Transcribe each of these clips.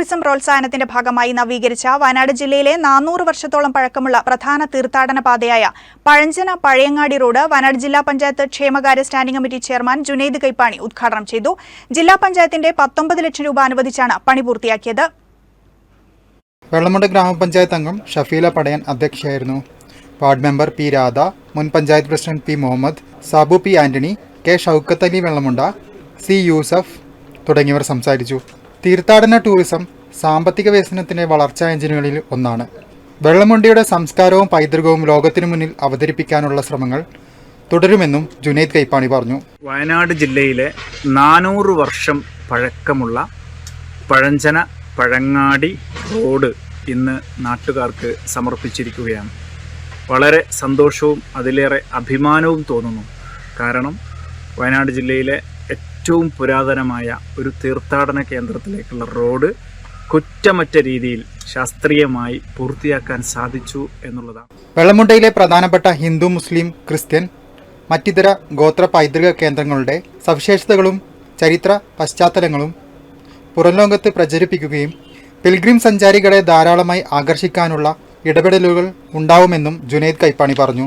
Tourism പ്രോത്സാഹനത്തിന്റെ ഭാഗമായി നവീകരിച്ച വയനാട് ജില്ലയിലെ നാനൂറ് വർഷത്തോളം പഴക്കമുള്ള പ്രധാന തീർത്ഥാടന പാതയായ പഴഞ്ചന പഴയങ്ങാടി റോഡ് വയനാട് ജില്ലാ പഞ്ചായത്ത് ക്ഷേമകാര്യ standing committee chairman Junaid Kaippani ഉദ്ഘാടനം ചെയ്തു. ജില്ലാ പഞ്ചായത്തിന്റെ പത്തൊമ്പത് ലക്ഷം രൂപ അനുവദിച്ചാണ് പണി പൂർത്തിയാക്കിയത്. വെള്ളമുണ്ട് ഗ്രാമപഞ്ചായത്ത് അംഗം ഷഫീല പടയൻ അധ്യക്ഷയായിരുന്നു. വാർഡ് മെമ്പർ പി രാധ മുൻ panchayat president P Muhammad Sabu P Antony K Shoukath Ali Vellamunda C Yusuf തുടങ്ങിയവർ സംസാരിച്ചു. തീർത്ഥാടന ടൂറിസം സാമ്പത്തിക വികസനത്തിന്റെ വളർച്ചാ എഞ്ചിനുകളിൽ ഒന്നാണ്. വെള്ളമുണ്ടിയുടെ സംസ്കാരവും പൈതൃകവും ലോകത്തിനു മുന്നിൽ അവതരിപ്പിക്കാനുള്ള ശ്രമങ്ങൾ തുടരുമെന്നും ജുനൈദ് കൈപ്പാണി പറഞ്ഞു. വയനാട് ജില്ലയിലെ നാനൂറ് വർഷം പഴക്കമുള്ള പഴഞ്ചന പഴങ്ങാടി റോഡ് ഇന്ന് നാട്ടുകാർക്ക് സമർപ്പിച്ചിരിക്കുകയാണ്. വളരെ സന്തോഷവും അതിലേറെ അഭിമാനവും തോന്നുന്നു. കാരണം വയനാട് ജില്ലയിലെ ഏറ്റവും പുരാതനമായ ഒരു തീർത്ഥാടന കേന്ദ്രത്തിലേക്കുള്ള റോഡ് കുറ്റമറ്റ രീതിയിൽ ശാസ്ത്രീയമായി പൂർത്തിയാക്കാൻ സാധിച്ചു എന്നുള്ളതാണ്. വെള്ളമുണ്ടയിലെ പ്രധാനപ്പെട്ട ഹിന്ദു മുസ്ലിം ക്രിസ്ത്യൻ മറ്റിതര ഗോത്ര പൈതൃക കേന്ദ്രങ്ങളുടെ സവിശേഷതകളും ചരിത്ര പശ്ചാത്തലങ്ങളും പുറംലോകത്ത് പ്രചരിപ്പിക്കുകയും പിൽഗ്രിം സഞ്ചാരികളെ ധാരാളമായി ആകർഷിക്കാനുള്ള ഇടപെടലുകൾ ഉണ്ടാവുമെന്നും ജുനൈദ് കൈപ്പാണി പറഞ്ഞു.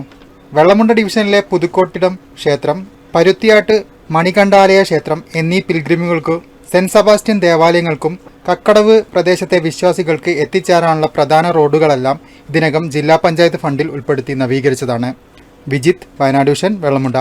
വെള്ളമുണ്ട ഡിവിഷനിലെ പുതുക്കോട്ടിടം ക്ഷേത്രം പരുത്തിയാട്ട് മണികണ്ഠാലയ ക്ഷേത്രം എന്നീ പിൽഗ്രിമുകൾക്കു സെന്റ് സെബാസ്റ്റ്യൻ ദേവാലയങ്ങൾക്കും കക്കടവ് പ്രദേശത്തെ വിശ്വാസികൾക്ക് എത്തിച്ചേരാനുള്ള പ്രധാന റോഡുകളെല്ലാം ഇതിനകം ജില്ലാ പഞ്ചായത്ത് ഫണ്ടിൽ ഉൾപ്പെടുത്തി നവീകരിച്ചതാണ്. വിജിത് വയനാട് വിഷൻ വെള്ളമുണ്ട.